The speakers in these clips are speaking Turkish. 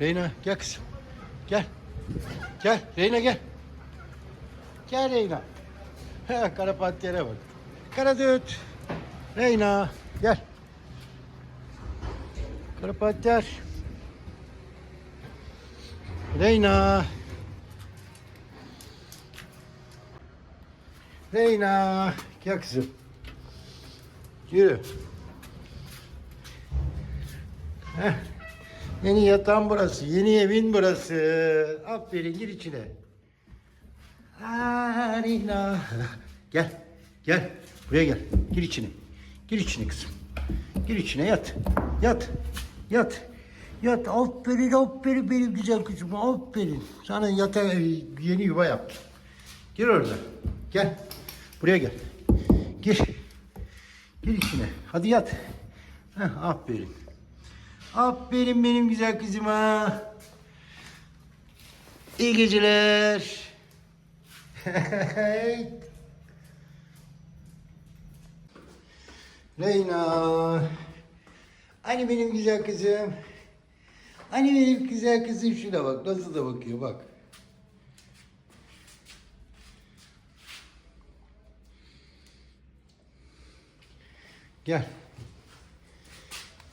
Reyna gel kızım. Gel. Gel Reyna gel. Gel Reyna. Kara pantere bak. Kara düt. Reyna gel. Kara panter. Reyna. Reyna. Gel kızım. Yürü. Heh. Yeni yatağın burası. Yeni evin burası. Aferin gir içine. Aa, Reyna. Gel. Gel. Buraya gel. Gir içine. Gir içine kızım. Gir içine yat. Yat. Yat. Yat. Aferin aferin benim güzel kızım. Aferin. Sana yata yeni yuva yaptım. Gir orada. Gel. Buraya gel. Gir. Gir içine. Hadi yat. Heh, aferin. Aferin benim güzel kızıma. İyi geceler. Leyna. Hani benim güzel kızım. Hani benim güzel kızım şuna bak nasıl da bakıyor bak. Gel.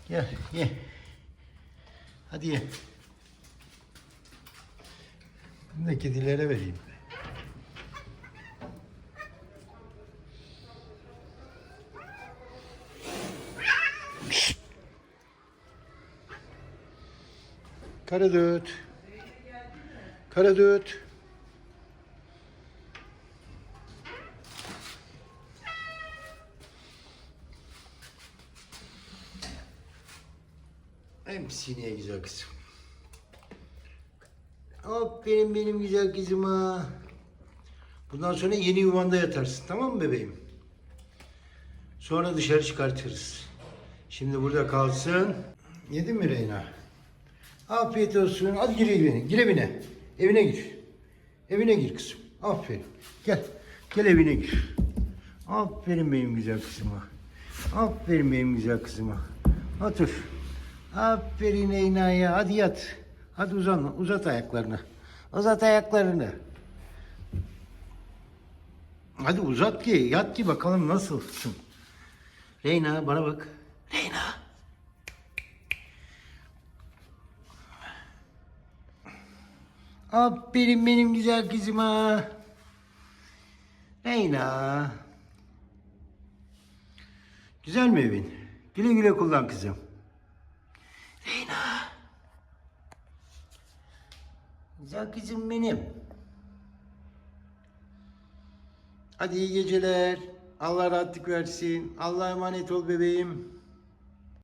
Gel ye. Hadi ye. Bunu da kedilere vereyim. Şşt! Karadut. Hem sineye güzel kızım. Aferin benim güzel kızıma. Bundan sonra yeni yuvanda yatarsın tamam mı bebeğim? Sonra dışarı çıkartırız. Şimdi burada kalsın. Yedin mi Reyna? Afiyet olsun. Hadi gir evine. Gir evine. Evine gir. Evine gir kızım. Aferin. Gel. Gel evine gir. Aferin benim güzel kızıma. Aferin benim güzel kızıma. Otur. Aferin Reyna'ya. Hadi yat. Hadi uzan. Uzat ayaklarını. Uzat ayaklarını. Hadi uzat ki. Yat ki bakalım nasılsın. Reyna bana bak. Reyna. Aferin benim güzel kızıma. Reyna. Güzel mi evin? Güle güle kullan kızım. Güzel benim. Hadi iyi geceler. Allah rahatlık versin. Allah'a emanet ol bebeğim.